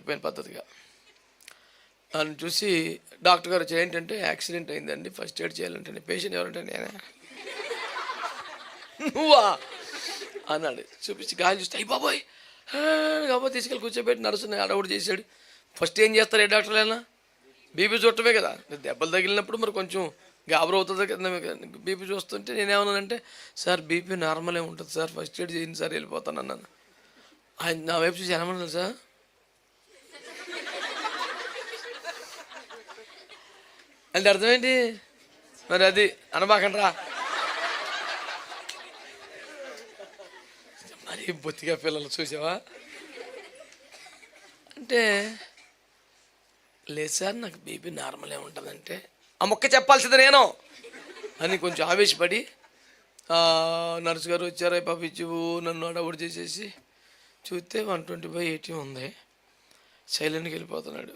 చనిపోయిన పద్ధతిగా. నన్ను చూసి డాక్టర్ గారు ఏంటంటే యాక్సిడెంట్ అయిందండి ఫస్ట్ ఎయిడ్ చేయాలంటే పేషెంట్ ఎవరంటే నేనే నువ్వా? అన్నాడు. చూపించి గాలి చూస్తే అయ్యి బాబోయ్ కాబట్టి తీసుకెళ్ళి కూర్చోబెట్టి నర్సుని అడవుడు చేశాడు. ఫస్ట్ ఏం చేస్తారు ఏ డాక్టర్లైనా బీపీ చూడటమే కదా. దెబ్బలు తగిలినప్పుడు మరి కొంచెం గాబరు అవుతుంది కదా బీపీ చూస్తుంటే నేనేమన్నానంటే సార్ బీపీ నార్మలే ఉంటుంది సార్ ఫస్ట్ ఎయిడ్ చేయండి సార్ వెళ్ళిపోతాను అన్నాను. ఆయన నా వైపు చూసి ఏమన్నాను సార్? అంటే అర్థమేంటి? మరి అది అనబాకండ్రా. మరి బొత్తిగా పిల్లలు చూసావా? అంటే లేదు సార్ నాకు బీపీ నార్మలే ఉంటుందంటే. ఆ మొక్క చెప్పాల్సింది నేను అని కొంచెం ఆవేశపడి నర్సు గారు వచ్చారు పంపించు నన్ను అడవుడు చేసేసి చూస్తే వన్ ట్వంటీ బై ఎయిటీ ఉంది. సైలెంట్కి వెళ్ళిపోతున్నాడు.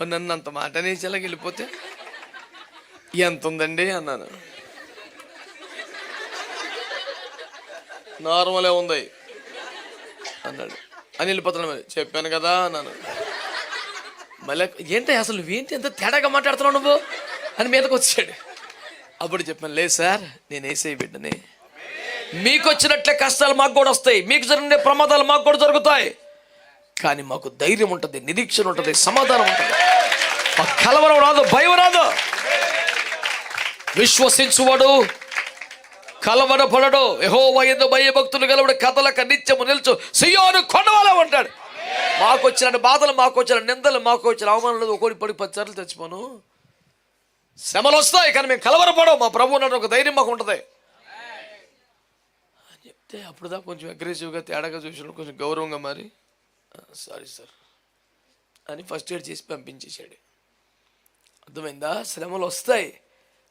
మరి నన్ను అంత మాట అనేసేలాగా వెళ్ళిపోతే ఎంత ఉందండి అన్నాను. నార్మలే ఉంది అన్నాడు. అని వెళ్ళిపోతున్నాను మరి. చెప్పాను కదా అన్నాను. మళ్ళీ ఏంటి అసలు ఏంటి ఎంత తేడాగా మాట్లాడుతున్నావు నువ్వు? అని మీదకి వచ్చాడు. అప్పుడు చెప్పాను లేదు సార్ నేను వేసే బిడ్డని. మీకు వచ్చినట్లే కష్టాలు మాకు కూడా వస్తాయి. మీకు జరిగిన ప్రమాదాలు మాకు కూడా జరుగుతాయి. కానీ మాకు ధైర్యం ఉంటుంది నిరీక్షణ ఉంటుంది సమాధానం ఉంటుంది. కలవరం రాదు భయం రాదు విశ్వసించువాడు కలవరపడడు. యహో వయదు భయభక్తులు గలవడు కథలకు నిత్యము నిల్చు సియోను కొండవాల ఉంటాడు. మాకు వచ్చిన బాధలు మాకు వచ్చిన నిందలు మాకు వచ్చిన అవమానాలు ఒకటి పడి పది సార్లు తెచ్చిపోను. శ్రమలు వస్తాయి కానీ మేము కలవరపడవు మా ప్రభు ఉన్నాడు ఒక ధైర్యం మాకు ఉంటుంది. అని చెప్తే అప్పుడు కొంచెం అగ్రెసివ్గా తేడాగా చూసినప్పుడు కొంచెం గౌరవంగా మరి సారీ సార్ అని ఫస్ట్ ఎయిడ్ చేసి పంపించేశాడు. అర్థమైందా? శ్రమలు వస్తాయి.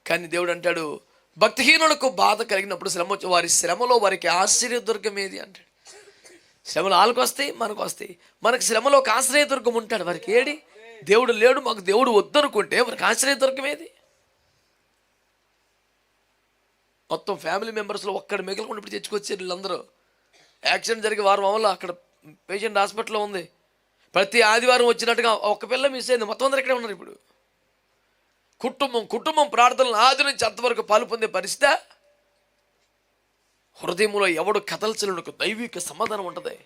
కానీ దేవుడు అంటాడు భక్తిహీనులకు బాధ కలిగినప్పుడు శ్రమ వచ్చి వారి శ్రమలో వారికి ఆశ్చర్యదుర్గం ఏది అంటాడు. శ్రమలు వాళ్ళకి వస్తాయి మనకు వస్తాయి. మనకు శ్రమలో ఒక ఆశ్రయదుర్గం ఉంటాడు. వారికి ఏడి? దేవుడు లేడు మాకు దేవుడు వద్దనుకుంటే మనకు ఆశ్రయదుర్గం ఏది? మొత్తం ఫ్యామిలీ మెంబర్స్లో ఒక్కడ మిగలకుండా ఇప్పుడు తెచ్చుకొచ్చారు వీళ్ళందరూ. యాక్సిడెంట్ జరిగి వారం వల్ల అక్కడ పేషెంట్ హాస్పిటల్లో ఉంది. ప్రతి ఆదివారం వచ్చినట్టుగా ఒక్క పిల్ల మిస్ అయింది. మొత్తం అందరు ఇక్కడే ఉన్నారు ఇప్పుడు. కుటుంబం కుటుంబం ప్రార్థనలు ఆది నుంచి అంతవరకు పాలు పొందే పరిస్థితి? హృదయంలో ఎవడు కదల్చలేడు దైవిక సమాధానం ఉంటుంది.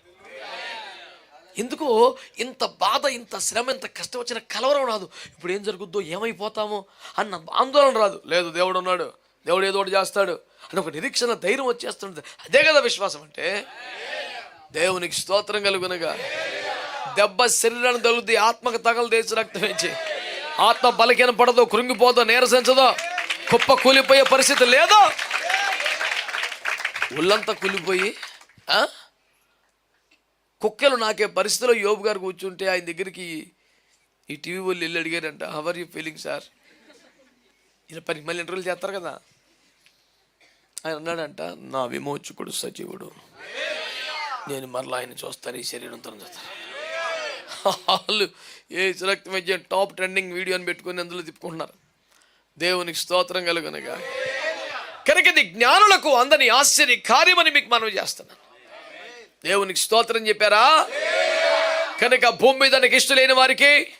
ఎందుకో ఇంత బాధ ఇంత శ్రమ ఇంత కష్టం వచ్చిన కలవరం రాదు. ఇప్పుడు ఏం జరుగుద్దో ఏమైపోతామో అన్న ఆందోళన రాదు. లేదు దేవుడు ఉన్నాడు. దేవుడు ఏదో ఒకటి చేస్తాడు. అని ఒక నిరీక్షణ ధైర్యం వచ్చేస్తుంది అదే కదా విశ్వాసం అంటే? దేవునికి స్తోత్రం కలుగునగా. దెబ్బ శరీరాన్ని తగులుద్ది ఆత్మకు తగలు దేశ రక్తం ఇచ్చి ఆత్మ బలకీన పడదు కృంగిపోదో నీరసించదో. కుప్ప కూలిపోయే పరిస్థితి లేదో. ఒళ్ళంతా కూలిపోయి కుక్కలు నాకే పరిస్థితిలో యోబు గారు కూర్చుంటే ఆయన దగ్గరికి ఈ టీవీ వాళ్ళు వెళ్ళి అడిగారంట హవర్ యూ ఫీలింగ్ సార్ ఇలా పని మళ్ళీ ఇంటర్వ్యూలు చేస్తారు కదా. ఆయన అన్నాడంట నా విమోచకుడు సజీవుడు. నేను మరలా ఆయన చూస్తాను ఈ శరీరంతో చూస్తాను. వాళ్ళు ఏ రక్తం మధ్య టాప్ ట్రెండింగ్ వీడియోని పెట్టుకొని అందులో తిప్పుకుంటున్నారు. దేవునికి స్తోత్రం కలుగునగా. కనుక ఇది జ్ఞానులకు అందని ఆశ్చర్య కార్యమని మీకు మనవి చేస్తున్నాను. దేవునికి స్తోత్రం చెప్పారా? కనుక భూమి మీద నాకు ఇష్టం లేని వారికి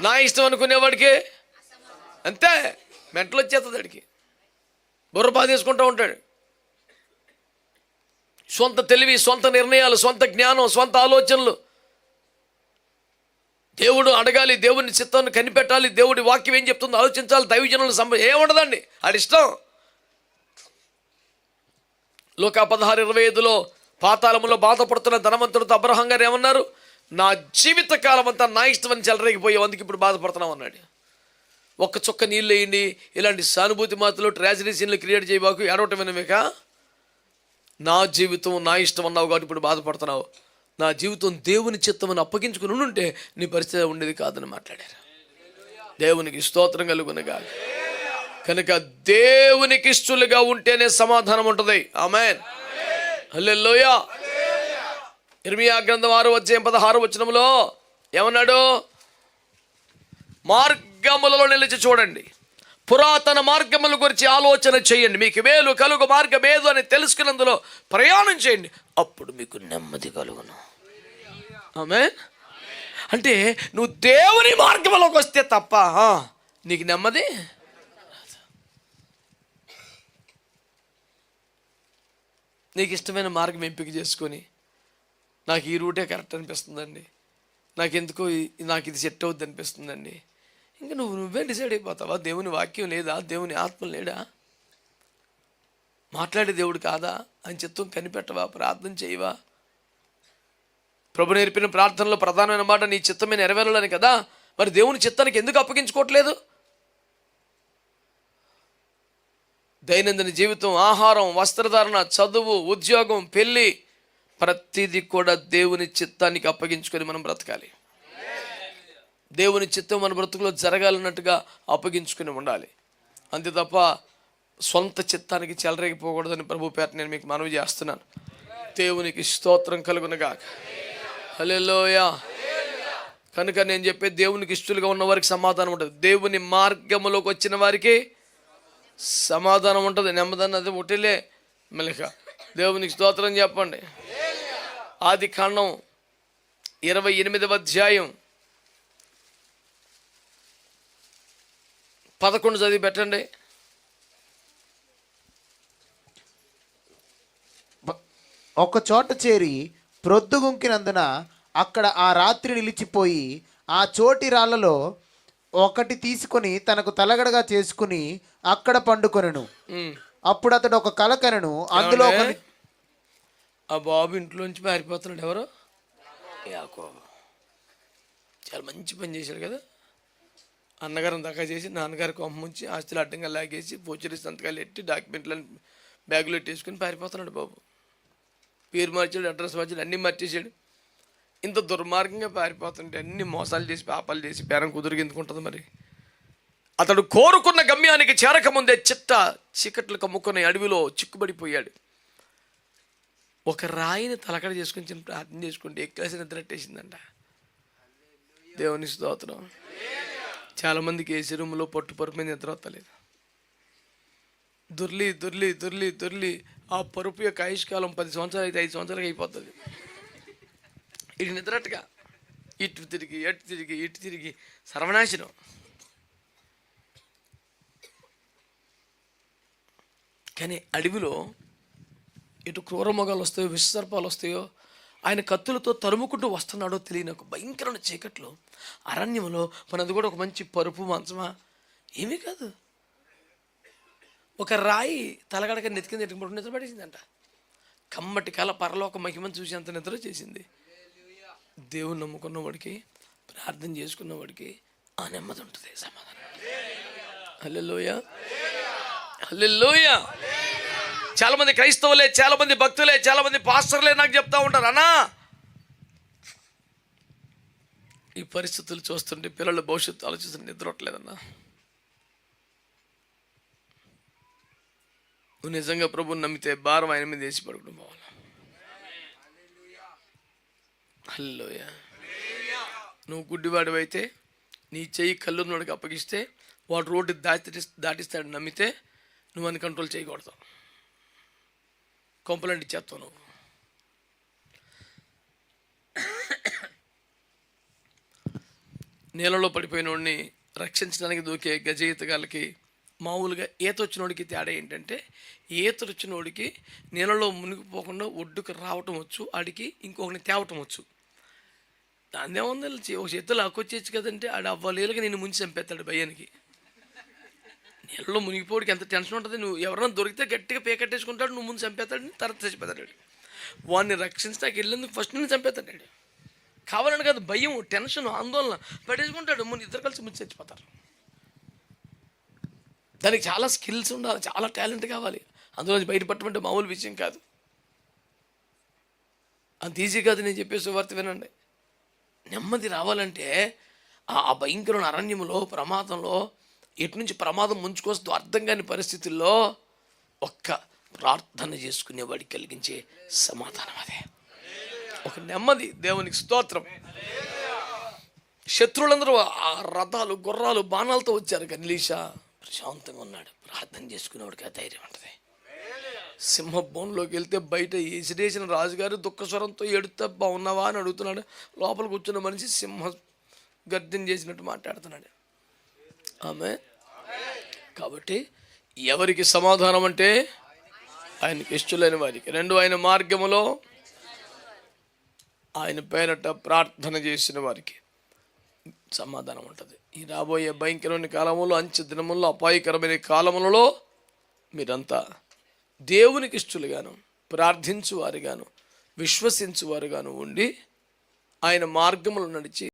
నా ఇష్టం అనుకునేవాడికి అంతే మెంటలు వచ్చేస్తుంది అడికి బుర్ర బాధేసుకుంటూ ఉంటాడు. సొంత తెలివి సొంత నిర్ణయాలు సొంత జ్ఞానం సొంత ఆలోచనలు దేవుడు అడగాలి దేవుని చిత్తాన్ని కనిపెట్టాలి దేవుడి వాక్యం ఏం చెప్తుందో ఆలోచించాలి దైవజనులు సంబ ఏముండదండి? అది ఇష్టం. లోక పదహారు ఇరవై ఐదులో పాతాళములో బాధపడుతున్న ధనవంతుడితో అబ్రహం గారు ఏమన్నారు? నా జీవిత కాలం అంతా నా ఇష్టం అని చెలరేగిపోయావు అందుకు ఇప్పుడు బాధపడుతున్నాం అన్నాడు. ఒక్క చుక్క నీళ్ళు వేయండి ఇలాంటి సానుభూతి మాత్రలు ట్రాజడీ సీన్లు క్రియేట్ చేయబాకు ఏడవటం వినమేక నా జీవితం నా ఇష్టం అన్నావు కాబట్టి ఇప్పుడు బాధపడుతున్నావు. నా జీవితం దేవుని చిత్తమని అప్పగించుకుని ఉంటే నీ పరిస్థితి ఉండేది కాదని మాట్లాడారు. దేవునికి స్తోత్రం కలుగునగా కనుక దేవునికి ఇష్టలుగా ఉంటేనే సమాధానం ఉంటుంది. ఆమెన్. హల్లెలూయా. ఇర్మియా గ్రంథం ఆరు వచ్చే పదహారు వచనంలో ఏమన్నాడు? మార్గములలో నిలిచి చూడండి. పురాతన మార్గముల గురించి ఆలోచన చేయండి. మీకు వేలు కలుగు మార్గం ఏదో అని తెలుసుకున్నందులో ప్రయాణం చేయండి. అప్పుడు మీకు నెమ్మది కలుగును. ఆమె అంటే నువ్వు దేవుని మార్గంలోకి వస్తే తప్ప నీకు నెమ్మది? నీకు ఇష్టమైన మార్గం ఎంపిక చేసుకొని నాకు ఈ రూటే కరెక్ట్ అనిపిస్తుందండి. నాకు ఎందుకో నాకు ఇది సెట్ అవుద్ది అనిపిస్తుందండి. ఇంకా నువ్వు నువ్వే డిసైడ్ అయిపోతావా? దేవుని వాక్యం లేదా? దేవుని ఆత్మ లేడా? మాట్లాడే దేవుడు కాదా? అని చిత్తం కనిపెట్టవా? ప్రార్థన చేయవా? ప్రభు నేర్పిన ప్రార్థనలో ప్రధానమైన మాట నీ చిత్తమే నెరవేరాలని కదా? మరి దేవుని చిత్తానికి ఎందుకు అప్పగించుకోవట్లేదు? దైనందిన జీవితం ఆహారం వస్త్రధారణ చదువు ఉద్యోగం పెళ్ళి ప్రతిదీ కూడా దేవుని చిత్తానికి అప్పగించుకొని మనం బ్రతకాలి. దేవుని చిత్తం మన బ్రతుకులో జరగాలన్నట్టుగా అప్పగించుకుని ఉండాలి. అంతే తప్ప సొంత చిత్తానికి చెలరేగిపోకూడదని ప్రభు పేట నేను మీకు మనవి చేస్తున్నాను. దేవునికి స్తోత్రం కలుగునగా హలోయా కనుక నేను చెప్పే దేవునికి ఇష్టలుగా ఉన్న వారికి సమాధానం ఉంటుంది. దేవుని మార్గములోకి వచ్చిన వారికి సమాధానం ఉంటుంది. నెమ్మదన్న అది ఒకటిలే మెలక దేవునికి స్తోత్రం చెప్పండి. ఆది కాండం ఇరవై ఎనిమిదవ అధ్యాయం. పదకొండు చదివి పెట్టండి. ఒక చోట చేరి ప్రొద్దుగుంకినందున అక్కడ ఆ రాత్రి నిలిచిపోయి ఆ చోటి రాళ్ళలో ఒకటి తీసుకొని తనకు తలగడగా చేసుకుని అక్కడ పండుకొనెను. అప్పుడు అతడు ఒక కల కనెను. అందులో? ఆ బాబు ఇంట్లోంచి పారిపోతున్నాడు ఎవరు? యాకోబు. చాలా మంచి పని చేశాడు కదా? అన్నగారం దాకా చేసి నాన్నగారి కొమ్మ ఉంచి ఆస్తులు అడ్డంగా లాగేసి పోచరీ సంతకాలు ఎట్టి డాక్యుమెంట్లను బ్యాగులో ఎట్టేసుకుని పారిపోతున్నాడు బాబు. పేరు మార్చాడు అడ్రస్ మార్చాడు అన్నీ మార్చేసాడు ఇంత దుర్మార్గంగా పారిపోతుంటే అన్ని మోసాలు చేసి పాపాలు చేసి బేరం కుదురుగా ఎందుకుంటుంది మరి? అతడు కోరుకున్న గమ్యానికి చేరకముందే చిత్త చీకట్లు కమ్ముకున్న అడవిలో చిక్కుబడిపోయాడు. ఒక రాయిని తలకడ చేసుకుని చిన్న ప్రార్థన చేసుకుంటే ఎక్కేసి నిద్రట్టేసిందంట దేవుని స్తోత్రం. చాలామందికి ఏ శరీరంలో పట్టు పరుపు మీద నిద్ర వస్తలేదు దొర్లి దొర్లి దొర్లి దొర్లి ఆ పరుపు యొక్క ఆయుష్కాలం పది సంవత్సరాలు అయితే ఐదు సంవత్సరాలకి అయిపోతుంది. ఇటు నిద్రట్టుగా ఇటు తిరిగి అటు తిరిగి ఇటు తిరిగి సర్వనాశనం. కానీ అడవిలో ఇటు క్రూర మొగాలు వస్తాయో విషసర్పాలు వస్తాయో ఆయన కత్తులతో తరుముకుంటూ వస్తున్నాడో తెలియని ఒక భయంకరమైన చీకట్లో అరణ్యంలో మనది కూడా ఒక మంచి పరుపు మంచమా ఏమీ కాదు. ఒక రాయి తలగడక నెతికింది ఎట్టుకుంటూ నిద్రపడేసిందంట. కమ్మటి కల పరలోక మహిమను చూసి అంత నిద్ర చేసింది. దేవుని నమ్ముకున్న వాడికి ప్రార్థన చేసుకున్న వాడికి ఆ నెమ్మది ఉంటుంది సమాధానం. హల్లెలూయా. హల్లెలూయా. లోయ మంది క్రైస్తవులే చాలా మంది భక్తులే చాలా మంది పాస్టర్లే నాకు చెప్తా ఉంటారు. అన్నా! ఈ పరిస్థితులు చూస్తుంటే పిల్లల భవిష్యత్తు ఆలోచిస్తుంటే నిద్రట్లేదన్నా నువ్వు నిజంగా ప్రభుని నమ్మితే భారం ఆయన మీద వేసి పడుకుని పోవాలి. హల్లోయ నువ్వు గుడ్డివాడివైతే నీ చెయ్యి కళ్ళున్నోడికి అప్పగిస్తే వాడు రోడ్డు దాటి దాటిస్తాడు నమ్మితే నువ్వు అని కంట్రోల్ చేయకూడదు. కొంపలంటి ఇచ్చేస్తావు నీళ్ళలో పడిపోయిన వాడిని రక్షించడానికి దూకే గజయితగాళ్ళకి మామూలుగా ఈత వచ్చినోడికి తేడా ఏంటంటే ఈత వచ్చినోడికి నీళ్ళలో మునిగిపోకుండా ఒడ్డుకు రావటం వచ్చు ఆడికి ఇంకొకరిని తేవటం వచ్చు. దాన్ని ఏముంది ఒక చేతులు లాక్కొచ్చేచ్చు కదంటే ఆడు అవ్వలేలుగా నేను ముంచి చంపేస్తాడు భయానికి. నీళ్ళలో మునిగిపోడికి ఎంత టెన్షన్ ఉంటుంది? నువ్వు ఎవరైనా దొరికితే గట్టిగా పేకట్టేసుకుంటాడు నువ్వు ముందు చంపేస్తాడు తర్వాత చచ్చిపోతాడు వాడిని రక్షించడానికి వెళ్ళేందుకు ఫస్ట్ నేను చంపేస్తాడు కావాలని కాదు భయం టెన్షన్ ఆందోళన పడేసుకుంటాడు. ముందు ఇద్దరు కలిసి ముందు చచ్చిపోతారు. దానికి చాలా స్కిల్స్ ఉండాలి చాలా టాలెంట్ కావాలి. అందులో బయటపడటం మామూలు విషయం కాదు. అంత ఈజీ కాదు నేను చెప్పే సువార్త వినండి. నెమ్మది రావాలంటే ఆ ఆ భయంకరమైన అరణ్యంలో ప్రమాదంలో ఎటు నుంచి ప్రమాదం ముంచుకొస్తూ అర్థం కాని పరిస్థితుల్లో ఒక్క ప్రార్థన చేసుకునేవాడికి కలిగించే సమాధానం అదే. ఒక నెమ్మది దేవునికి స్తోత్రం. శత్రువులందరూ ఆ రథాలు గుర్రాలు బాణాలతో వచ్చారు. కానీ లీషా ప్రశాంతంగా ఉన్నాడు. ప్రార్థన చేసుకునేవాడికి ఆ ధైర్యం ఉంటుంది. సింహభవన్లోకి వెళ్తే బయట ఎసిరేసిన రాజుగారు దుఃఖ స్వరంతో బాగున్నావా అని అడుగుతున్నాడు. లోపల కూర్చున్న మనిషి సింహ గర్జన చేసినట్టు మాట్లాడుతున్నాడు. ఆమె. కాబట్టి ఎవరికి సమాధానం అంటే ఆయనకి ఇష్టలైన వారికి. రెండు ఆయన మార్గములో ఆయన పేరట ప్రార్థన చేసిన వారికి సమాధానం ఉంటుంది. ఈ రాబోయే భయంకరమైన కాలములో అంచె దినముల్లో అపాయకరమైన కాలములలో మీరంతా దేవునికి ఇష్టలుగాను ప్రార్థించువారుగాను విశ్వసించువారుగాను ఉండి ఆయన మార్గములు నడిచి